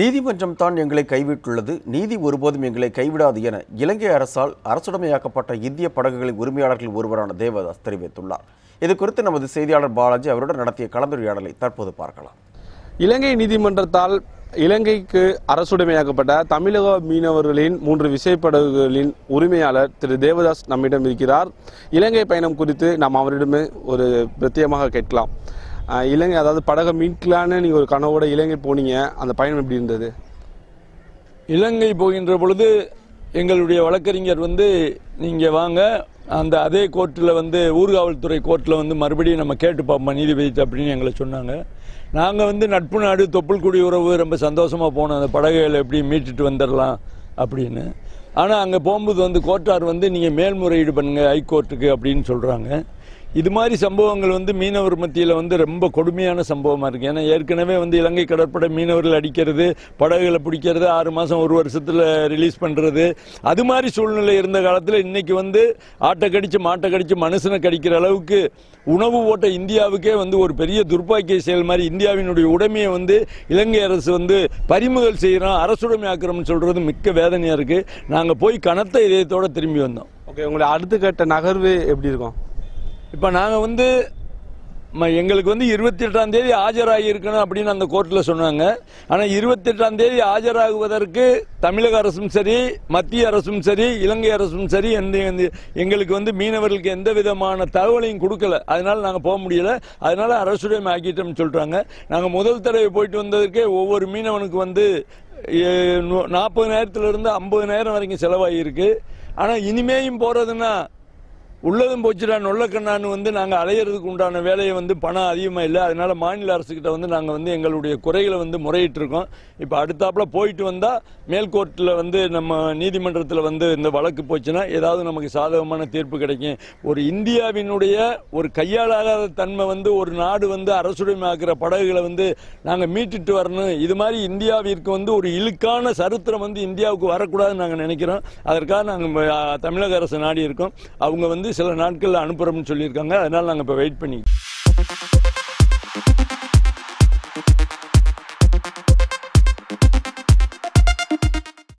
நீதிமன்றம் தான் எங்களை கைவிட்டுள்ளது. நீதி ஒருபோதும் எங்களை கைவிடாது என இலங்கை அரசால் அரசுடைமையாக்கப்பட்ட இந்திய படகுகளின் உரிமையாளர்கள் ஒருவரான தேவதாஸ் தெரிவித்துள்ளார். இது குறித்து நமது செய்தியாளர் பாலாஜி அவருடன் நடத்திய கலந்துரையாடலை தற்போது பார்க்கலாம். இலங்கை நீதிமன்றத்தால் இலங்கைக்கு அரசுடைமையாக்கப்பட்ட தமிழக மீனவர்களின் மூன்று விசைப்படகுகளின் உரிமையாளர் திரு தேவதாஸ் நம்மிடம் இருக்கிறார். இலங்கை பயணம் குறித்து நாம் அவரிடமே ஒரு பிரத்யேகமாக கேட்கலாம். இலங்கை அதாவது படகை மீட்கலான்னு நீங்கள் ஒரு கனவோட இலங்கை போனீங்க. அந்த பயணம் எப்படி இருந்தது? இலங்கை போகின்ற பொழுது எங்களுடைய வழக்கறிஞர் வந்து நீங்கள் வாங்க அந்த அதே கோர்ட்டில் வந்து ஊர்காவல்துறை கோர்ட்டில் வந்து மறுபடியும் நம்ம கேட்டு பார்ப்போம் நீதிபதி அப்படின்னு எங்களை சொன்னாங்க. நாங்கள் வந்து நட்பு நாடு தொப்புள்குடி உறவு ரொம்ப சந்தோஷமாக போனோம். அந்த படகுகளை எப்படி மீட்டுட்டு வந்துடலாம் அப்படின்னு. ஆனால் அங்கே போகும்போது வந்து கோர்ட்டார் வந்து நீங்கள் மேல்முறையீடு பண்ணுங்கள் ஹைகோர்ட்டுக்கு அப்படின்னு சொல்கிறாங்க இது மாதிரி சம்பவங்கள் வந்து மீனவர் மத்தியில் வந்து ரொம்ப கொடுமையான சம்பவமாக இருக்குது ஏன்னா ஏற்கனவே வந்து இலங்கை கடற்படை மீனவர்கள் அடிக்கிறது படகுகளை பிடிக்கிறது ஆறு மாதம் ஒரு வருஷத்தில் ரிலீஸ் பண்ணுறது அது மாதிரி சூழ்நிலை இருந்த காலத்தில் இன்றைக்கி வந்து ஆட்டை கடித்து மாட்டை கடித்து மனுஷனை கடிக்கிற அளவுக்கு உணவு ஓட்ட இந்தியாவுக்கே வந்து ஒரு பெரிய துர்ப்பாக்கிய செயல் மாதிரி இந்தியாவினுடைய உடைமையை வந்து இலங்கை அரசு வந்து பறிமுதல் செய்கிறோம் அரசுடைமை ஆக்கிறோம்னு சொல்கிறது மிக்க வேதனையாக இருக்குது நாங்கள் போய் கனத்த இதயத்தோடு திரும்பி வந்தோம். ஓகே உங்களை அடுத்த கட்ட நகர்வு எப்படி இருக்கும்? இப்போ நாங்கள் வந்து ம- எங்களுக்கு வந்து இருபத்தி எட்டாம் தேதி ஆஜராகி இருக்கணும் அப்படின்னு அந்த கோர்ட்டில் சொன்னாங்க. ஆனால் இருபத்தி எட்டாம் தேதி ஆஜராகுவதற்கு தமிழக அரசும் சரி மத்திய அரசும் சரி இலங்கை அரசும் சரி எந்த எந்த- எங்களுக்கு வந்து மீனவர்களுக்கு எந்த விதமான தகவலையும் கொடுக்கல. அதனால் நாங்கள் போக முடியல. அதனால அரசுடைய ஆக்கிட்டோம்னு சொல்கிறாங்க நாங்கள் முதல் தடவை போயிட்டு வந்ததற்கே ஒவ்வொரு மீனவனுக்கு வந்து நாற்பது இருந்து ஐம்பது வரைக்கும் செலவாகியிருக்கு ஆனால் இனிமேயும் போகிறதுன்னா உள்ளதும் போச்சுடா நொல்லக்கண்ணான்னு வந்து நாங்கள் அலையிறதுக்கு உண்டான வேலையை வந்து பணம் அதிகமாக இல்லை. அதனால் மாநில அரசுக்கிட்ட வந்து நாங்கள் வந்து எங்களுடைய குறைகளை வந்து முறையிட்டிருக்கோம். இப்போ அடுத்தாப்புல போயிட்டு வந்தால் மேல்கோர்ட்டில் வந்து நம்ம நீதிமன்றத்தில் வந்து இந்த வழக்கு போச்சுன்னா ஏதாவது நமக்கு சாதகமான தீர்ப்பு கிடைக்கும். ஒரு இந்தியாவினுடைய ஒரு கையாளாத தன்மை வந்து ஒரு நாடு வந்து அரசுடைமையாக்குற படகுகளை வந்து நாங்கள் மீட்டுட்டு வரணும். இது மாதிரி இந்தியாவிற்கு வந்து ஒரு இழுக்கான சரித்திரம் வந்து இந்தியாவுக்கு வரக்கூடாதுன்னு நாங்கள் நினைக்கிறோம். அதற்காக நாங்கள் தமிழக அரசு நாடி இருக்கோம் அவங்க வந்து சில நாட்களில் அனுப்புகிறோம்னு சொல்லியிருக்காங்க. அதனால் நாங்கள் இப்போ வெயிட் பண்ணி